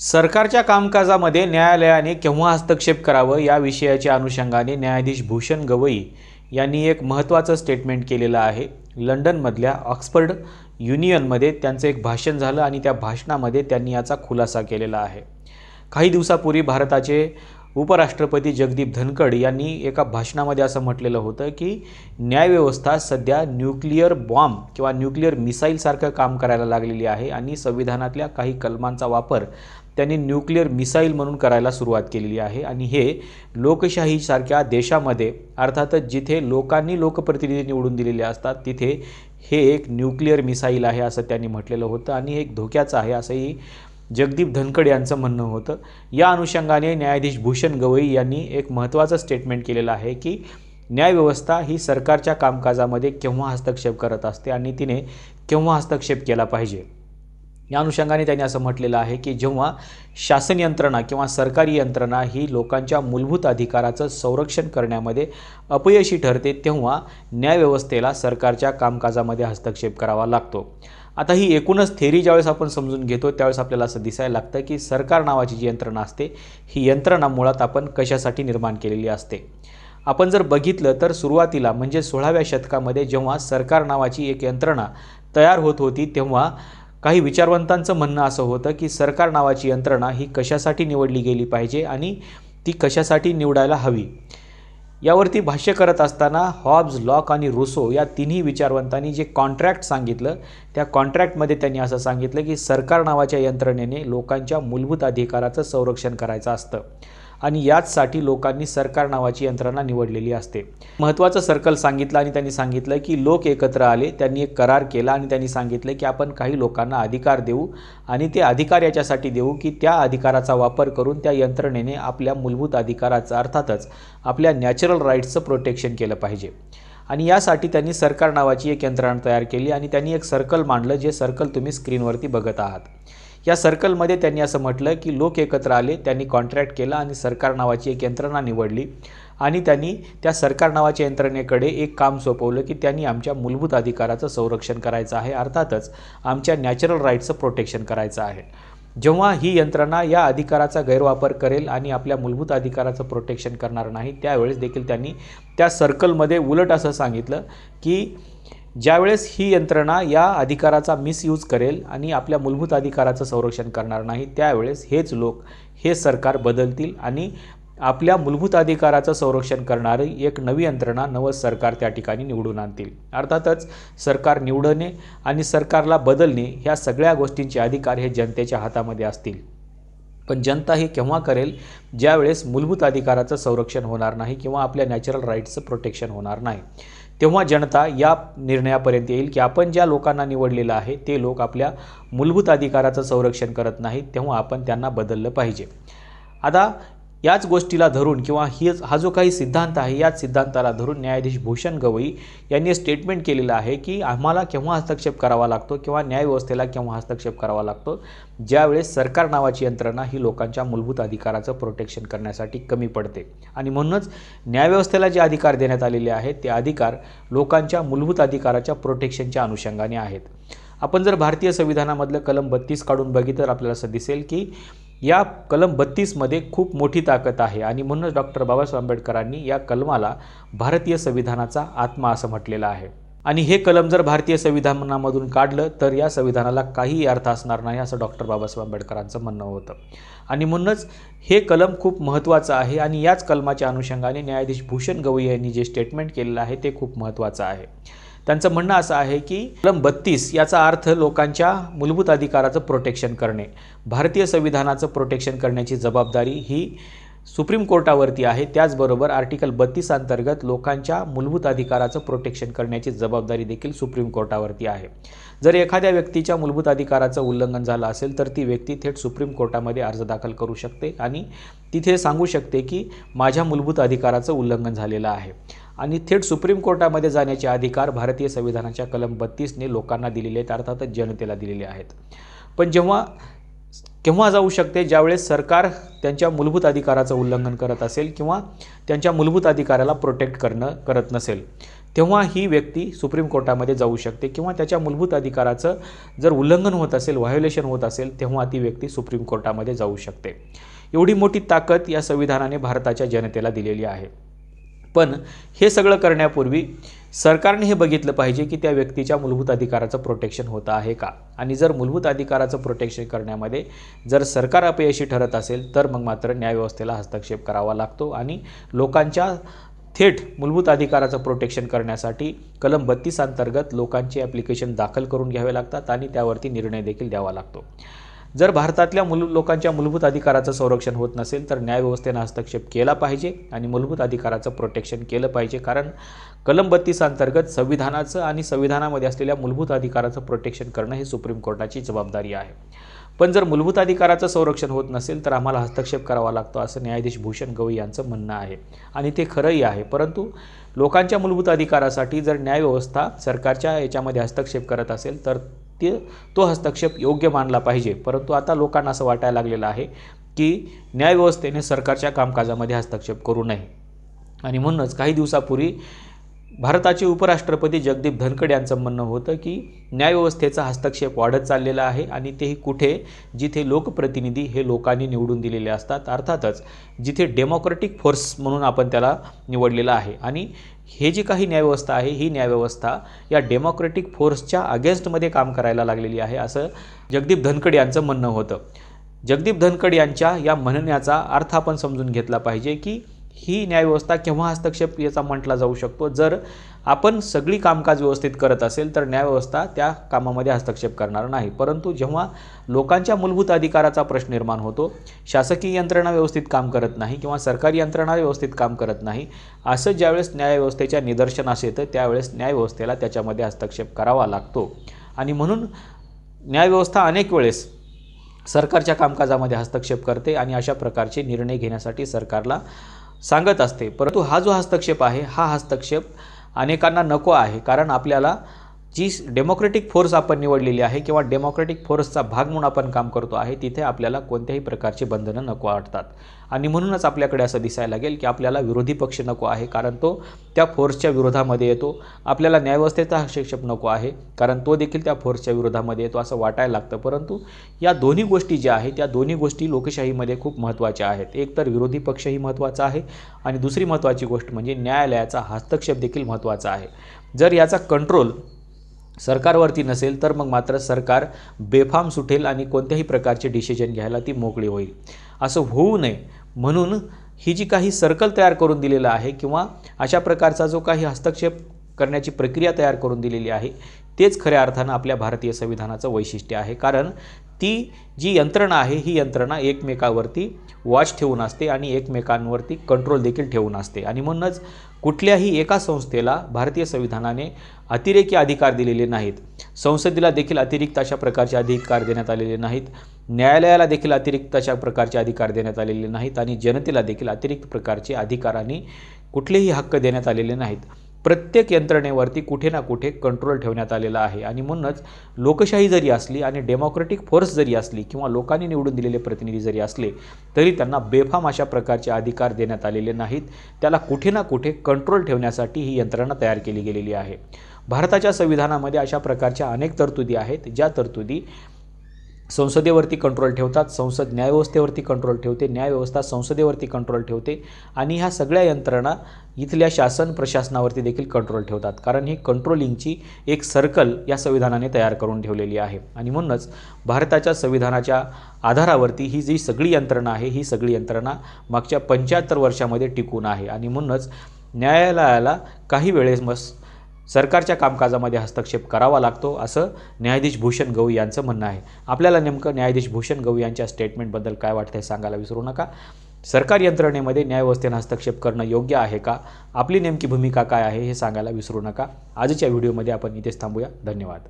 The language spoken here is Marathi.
सरकारच्या कामकाजामध्ये न्यायालयाने केव्हा हस्तक्षेप करावं या विषयाच्या अनुषंगाने न्यायाधीश भूषण गवई यांनी एक महत्त्वाचं स्टेटमेंट केलेलं आहे. लंडनमधल्या ऑक्सफर्ड युनियनमध्ये त्यांचं एक भाषण झालं आणि त्या भाषणामध्ये त्यांनी याचा खुलासा केलेला आहे. काही दिवसापूर्वी भारताचे उपराष्ट्रपती जगदीप धनखड यांनी एका भाषणामध्ये असं म्हटलेलं होतं की न्यायव्यवस्था सध्या न्यूक्लिअर बॉम्ब किंवा न्यूक्लिअर मिसाईलसारखं काम करायला लागलेली आहे आणि संविधानातल्या काही कलमांचा वापर त्यांनी न्यूक्लिअर मिसाईल म्हणून करायला सुरुवात केलेली आहे. आणि हे लोकशाहीसारख्या देशामध्ये अर्थातच जिथे लोकांनी लोकप्रतिनिधी निवडून दिलेले असतात तिथे हे एक न्यूक्लिअर मिसाईल आहे असं त्यांनी म्हटलेलं होतं. आणि हे एक धोक्याचं आहे असंही जगदीप धनखड यांचं म्हणणं होतं. या अनुषंगाने न्यायाधीश भूषण गवई यांनी एक महत्त्वाचं स्टेटमेंट केलेलं आहे की न्यायव्यवस्था ही सरकारच्या कामकाजामध्ये केव्हा हस्तक्षेप करत असते आणि तिने केव्हा हस्तक्षेप केला पाहिजे? या अनुषंगाने त्यांनी असं म्हटलेलं आहे की जेव्हा शासन यंत्रणा किंवा सरकारी यंत्रणा ही लोकांच्या मूलभूत अधिकाराचं संरक्षण करण्यामध्ये अपयशी ठरते तेव्हा न्यायव्यवस्थेला सरकारच्या कामकाजामध्ये हस्तक्षेप करावा लागतो. आता ही एकूणच थेरी ज्यावेळेस आपण समजून घेतो त्यावेळेस आपल्याला असं दिसायला लागतं की सरकार नावाची जी यंत्रणा असते ही यंत्रणा मुळात आपण कशासाठी निर्माण केलेली असते? आपण जर बघितलं तर सुरुवातीला म्हणजे सोळाव्या शतकामध्ये जेव्हा सरकार नावाची एक यंत्रणा तयार होत होती तेव्हा काही विचारवंतांचं म्हणणं असं होतं की सरकार नावाची यंत्रणा ही कशासाठी निवडली गेली पाहिजे आणि ती कशासाठी निवडायला हवी? यावरती भाष्य करत असताना हॉब्ज लॉक आणि रुसो या तिन्ही विचारवंतांनी जे कॉन्ट्रॅक्ट सांगितलं त्या कॉन्ट्रॅक्टमध्ये त्यांनी असं सांगितलं की सरकार नावाच्या यंत्रणेने लोकांच्या मूलभूत अधिकाराचं संरक्षण करायचं असतं. आणि याचसाठी लोकांनी सरकार नावाची यंत्रणा निवडलेली असते. महत्त्वाचं सर्कल सांगितलं आणि त्यांनी सांगितलं की लोक एकत्र आले त्यांनी एक करार केला आणि त्यांनी सांगितलं की आपण काही लोकांना अधिकार देऊ आणि ते अधिकार याच्यासाठी देऊ की त्या अधिकाराचा वापर करून त्या यंत्रणेने आपल्या मूलभूत अधिकाराचं अर्थातच आपल्या नॅचरल राईट्सचं प्रोटेक्शन केलं पाहिजे. आणि यासाठी त्यांनी सरकार नावाची एक यंत्रणा तयार केली आणि त्यांनी एक सर्कल मांडलं जे सर्कल तुम्ही स्क्रीनवरती बघत आहात. या सर्कलमध्ये त्यांनी असं म्हटलं की लोक एकत्र आले त्यांनी कॉन्ट्रॅक्ट केला आणि सरकार नावाची एक यंत्रणा निवडली. आणि त्यांनी त्या सरकार नावाच्या यंत्रणेकडे एक काम सोपवलं की त्यांनी आमच्या मूलभूत अधिकाराचं संरक्षण करायचं आहे. अर्थातच आमच्या नॅचरल राईट्सचं प्रोटेक्शन करायचं आहे. जेव्हा ही यंत्रणा या अधिकाराचा गैरवापर करेल आणि आपल्या मूलभूत अधिकाराचं प्रोटेक्शन करणार नाही त्यावेळेस देखील त्यांनी त्या सर्कलमध्ये उलट असं सांगितलं की ज्यावेळेस ही यंत्रणा या अधिकाराचा मिसयूज करेल आणि आपल्या मूलभूत अधिकाराचं संरक्षण करणार नाही त्यावेळेस हेच लोक हे सरकार बदलतील आणि आपल्या मूलभूत अधिकाराचं संरक्षण करणारी एक नवी यंत्रणा नवं सरकार त्या ठिकाणी निवडून आणतील. अर्थातच सरकार निवडणे आणि सरकारला बदलणे ह्या सगळ्या गोष्टींचे अधिकार हे जनतेच्या हातामध्ये असतील. पण जनता हे केव्हा करेल? ज्यावेळेस मूलभूत अधिकाराचं संरक्षण होणार नाही किंवा आपल्या नॅचरल राईट्सचं प्रोटेक्शन होणार नाही. तेव्हा जनता या निर्णयापर्यंत येईल की आपण ज्या लोकांना निवडलेलं आहे ते लोक आपल्या मूलभूत अधिकाराचं संरक्षण करत नाहीत तेव्हा आपण त्यांना बदललं पाहिजे. आता याच गोष्टीला धरून किंवा हीच हा जो काही सिद्धांत आहे याच सिद्धांताला धरून न्यायाधीश भूषण गवई यांनी स्टेटमेंट केलेलं आहे की आम्हाला केव्हा हस्तक्षेप करावा लागतो किंवा न्यायव्यवस्थेला केव्हा हस्तक्षेप करावा लागतो? ज्यावेळेस सरकार नावाची यंत्रणा ही लोकांच्या मूलभूत अधिकाराचं प्रोटेक्शन करण्यासाठी कमी पडते. आणि म्हणूनच न्यायव्यवस्थेला जे अधिकार देण्यात आलेले आहेत ते अधिकार लोकांच्या मूलभूत अधिकाराच्या प्रोटेक्शनच्या अनुषंगाने आहेत. आपण जर भारतीय संविधानामधलं कलम बत्तीस काढून बघितलं तर आपल्याला असं दिसेल की या कलम बत्तीसमध्ये खूप मोठी ताकद आहे आणि म्हणूनच डॉक्टर बाबासाहेब आंबेडकरांनी या कलमाला भारतीय संविधानाचा आत्मा असं म्हटलेलं आहे. आणि हे कलम जर भारतीय संविधानामधून काढलं तर या संविधानाला काहीही अर्थ असणार नाही असं डॉक्टर बाबासाहेब आंबेडकरांचं म्हणणं होतं. आणि म्हणूनच हे कलम खूप महत्त्वाचं आहे आणि याच कलमाच्या अनुषंगाने न्यायाधीश भूषण गवई यांनी जे स्टेटमेंट केलेलं आहे ते खूप महत्त्वाचं आहे. त्यांचं म्हणणं असं आहे की कलम बत्तीस याचा अर्थ लोकांच्या मूलभूत अधिकाराचं प्रोटेक्शन करणे. भारतीय संविधानाचं प्रोटेक्शन करण्याची जबाबदारी ही सुप्रीम कोर्टावरती आहे. त्याचबरोबर आर्टिकल बत्तीस अंतर्गत लोकांच्या मूलभूत अधिकाराचं प्रोटेक्शन करण्याची जबाबदारी देखील सुप्रीम कोर्टावरती आहे. जर एखाद्या व्यक्तीच्या मूलभूत अधिकाराचं उल्लंघन झालं असेल तर ती व्यक्ती थेट सुप्रीम कोर्टामध्ये अर्ज दाखल करू शकते आणि तिथे सांगू शकते की माझ्या मूलभूत अधिकाराचं उल्लंघन झालेलं आहे. आणि थेट सुप्रीम कोर्टामध्ये जाण्याचे अधिकार भारतीय संविधानाच्या कलम बत्तीसने लोकांना दिलेले आहेत अर्थातच जनतेला दिलेले आहेत. पण जेव्हा केव्हा जाऊ शकते? ज्यावेळेस सरकार त्यांच्या मूलभूत अधिकाराचं उल्लंघन करत असेल किंवा त्यांच्या मूलभूत अधिकाराला प्रोटेक्ट करणं करत नसेल तेव्हा ही व्यक्ती सुप्रीम कोर्टामध्ये जाऊ शकते किंवा त्याच्या मूलभूत अधिकाराचं जर उल्लंघन होत असेल व्हायोलेशन होत असेल तेव्हा ती व्यक्ती सुप्रीम कोर्टामध्ये जाऊ शकते. एवढी मोठी ताकद या संविधानाने भारताच्या जनतेला दिलेली आहे. पण हे सगळं करण्यापूर्वी सरकारने हे बघितलं पाहिजे की त्या व्यक्तीच्या मूलभूत अधिकाराचं प्रोटेक्शन होतं आहे का? आणि जर मूलभूत अधिकाराचं प्रोटेक्शन करण्यामध्ये जर सरकार अपयशी ठरत असेल तर मग मात्र न्यायव्यवस्थेला हस्तक्षेप करावा लागतो आणि लोकांच्या थेट मूलभूत अधिकाराचं प्रोटेक्शन करण्यासाठी कलम बत्तीस अंतर्गत लोकांचे ॲप्लिकेशन दाखल करून घ्यावे लागतात आणि त्यावरती निर्णय देखील द्यावा लागतो. जर भारतातल्या मूल लोकांच्या मूलभूत अधिकाराचं संरक्षण होत नसेल तर न्यायव्यवस्थेनं हस्तक्षेप केला पाहिजे आणि मूलभूत अधिकाराचं प्रोटेक्शन केलं पाहिजे. कारण कलम बत्तीस अंतर्गत संविधानाचं आणि संविधानामध्ये असलेल्या मूलभूत अधिकाराचं प्रोटेक्शन करणं ही सुप्रीम कोर्टाची जबाबदारी आहे. पण जर मूलभूत अधिकाराचं संरक्षण होत नसेल तर आम्हाला हस्तक्षेप करावा लागतो असं न्यायाधीश भूषण गवई यांचं म्हणणं आहे. आणि ते खरंही आहे. परंतु लोकांच्या मूलभूत अधिकारासाठी जर न्यायव्यवस्था सरकारच्या याच्यामध्ये हस्तक्षेप करत असेल तर ते तो हस्तक्षेप योग्य मानला पाहिजे. परंतु आता लोकांना असं वाटायला लागलेलं आहे की न्यायव्यवस्थेने सरकारच्या कामकाजामध्ये हस्तक्षेप करू नये. आणि म्हणूनच काही दिवसापूर्वी भारताचे उपराष्ट्रपती जगदीप धनखड यांचं म्हणणं होतं की न्यायव्यवस्थेचा हस्तक्षेप वाढत चाललेला आहे आणि तेही कुठे जिथे लोकप्रतिनिधी हे लोकांनी निवडून दिलेले असतात. अर्थातच जिथे डेमोक्रेटिक फोर्स म्हणून आपण त्याला निवडलेलं आहे. आणि हे जी काही न्यायव्यवस्था आहे ही न्यायव्यवस्था या डेमोक्रेटिक फोर्सच्या अगेन्स्टमध्ये काम करायला लागलेली आहे असं जगदीप धनखड यांचं म्हणणं होतं. जगदीप धनखड यांच्या या म्हणण्याचा अर्थ आपण समजून घेतला पाहिजे की ही न्यायव्यवस्था केव्हा हस्तक्षेप याचा म्हटला जाऊ शकतो. जर आपण सगळी कामकाज व्यवस्थित करत असेल तर न्यायव्यवस्था त्या कामामध्ये हस्तक्षेप करणार नाही. परंतु जेव्हा लोकांच्या मूलभूत अधिकाराचा प्रश्न निर्माण होतो शासकीय यंत्रणा व्यवस्थित काम करत नाही किंवा सरकारी यंत्रणा व्यवस्थित काम करत नाही असं ज्यावेळेस न्यायव्यवस्थेच्या निदर्शनास येतं त्यावेळेस न्यायव्यवस्थेला त्याच्यामध्ये हस्तक्षेप करावा लागतो. आणि म्हणून न्यायव्यवस्था अनेक वेळेस सरकारच्या कामकाजामध्ये हस्तक्षेप करते आणि अशा प्रकारचे निर्णय घेण्यासाठी सरकारला सांगत असते. परंतु हा जो हस्तक्षेप आहे हा हस्तक्षेप अनेकांना नको आहे कारण आपल्याला जी डेमोक्रेटिक फोर्स आपण निवडलेली आहे किंवा डेमोक्रेटिक फोर्सचा भाग म्हणून आपण काम करतो आहे तिथे आपल्याला कोणत्याही प्रकारची बंधनं नको वाटतात. आणि म्हणूनच आपल्याकडे असं दिसायला लागेल की आपल्याला विरोधी पक्ष नको आहे कारण तो त्या फोर्सच्या विरोधामध्ये येतो. आपल्याला न्यायव्यवस्थेचा हस्तक्षेप नको आहे कारण तो देखील त्या फोर्सच्या विरोधामध्ये येतो असं वाटायला लागतं. परंतु या दोन्ही गोष्टी ज्या आहेत त्या दोन्ही गोष्टी लोकशाहीमध्ये खूप महत्त्वाच्या आहेत. एक तर विरोधी पक्षही महत्त्वाचा आहे आणि दुसरी महत्त्वाची गोष्ट म्हणजे न्यायालयाचा हस्तक्षेप देखील महत्त्वाचा आहे. जर याचा कंट्रोल सरकारवरती नसेल तर मग मात्र सरकार बेफाम सुटेल आणि कोणत्याही प्रकारचे डिसिजन घ्यायला ती मोकळी होईल. असं होऊ नये. म्हणून ही जी काही सर्कल तयार करून दिलेलं आहे किंवा अशा प्रकारचा जो काही हस्तक्षेप करण्याची प्रक्रिया तयार करून दिलेली आहे तेच खऱ्या अर्थानं आपल्या भारतीय संविधानाचं वैशिष्ट्य आहे. कारण ती जी यंत्रणा आहे ही यंत्रणा एकमेकावरती वॉच ठेवून असते आणि एकमेकांवरती कंट्रोल देखील ठेवून असते. आणि म्हणूनच कुठल्याही एका संस्थेला भारतीय संविधानाने अतिरेकी अधिकार दिलेले नाहीत. संसदेला देखील अतिरिक्त अशा प्रकारचे अधिकार देण्यात आलेले नाहीत. न्यायालयाला देखील अतिरिक्त अशा प्रकारचे अधिकार देण्यात आलेले नाहीत. आणि जनतेला देखील अतिरिक्त प्रकारचे अधिकार आणि कुठलेही हक्क देण्यात आलेले नाहीत. प्रत्येक यंत्रणेवरती कुठे ना कुठे कंट्रोल ठेवण्यात आलेला आहे. आणि म्हणूनच लोकशाही जरी असली आणि डेमोक्रेटिक फोर्स जरी असली किंवा लोकांनी निवडून दिलेले प्रतिनिधी जरी असले तरी त्यांना बेफाम अशा प्रकारचे अधिकार देण्यात आलेले नाहीत. त्याला कुठे ना कुठे कंट्रोल ठेवण्यासाठी ही यंत्रणा तयार केली गेलेली आहे. भारताच्या संविधानामध्ये अशा प्रकारच्या अनेक तरतुदी आहेत. ज्या तरतुदी संसदेवरती कंट्रोल ठेवतात संसद न्यायव्यवस्थेवरती कंट्रोल ठेवते न्यायव्यवस्था संसदेवरती कंट्रोल ठेवते आणि ह्या सगळ्या यंत्रणा इथल्या शासन प्रशासनावरती देखील कंट्रोल ठेवतात. कारण ही कंट्रोलिंगची एक सर्कल या संविधानाने तयार करून ठेवलेली आहे. आणि म्हणूनच भारताच्या संविधानाच्या आधारावरती ही जी सगळी यंत्रणा आहे ही सगळी यंत्रणा मागच्या पंच्याहत्तर वर्षामध्ये टिकून आहे. आणि म्हणूनच न्यायालयाला काही वेळेस मस सरकारच्या कामकाजामध्ये हस्तक्षेप करावा लागतो असं न्यायाधीश भूषण गवई यांचं म्हणणं आहे. आपल्याला नेमकं न्यायाधीश भूषण गवई यांच्या स्टेटमेंटबद्दल काय वाटतं हे सांगायला विसरू नका. सरकार यंत्रणेमध्ये न्यायव्यवस्थेनं हस्तक्षेप करणं योग्य आहे का? आपली नेमकी भूमिका काय आहे हे सांगायला विसरू नका. आजच्या व्हिडिओमध्ये आपण इथेच थांबूया. धन्यवाद.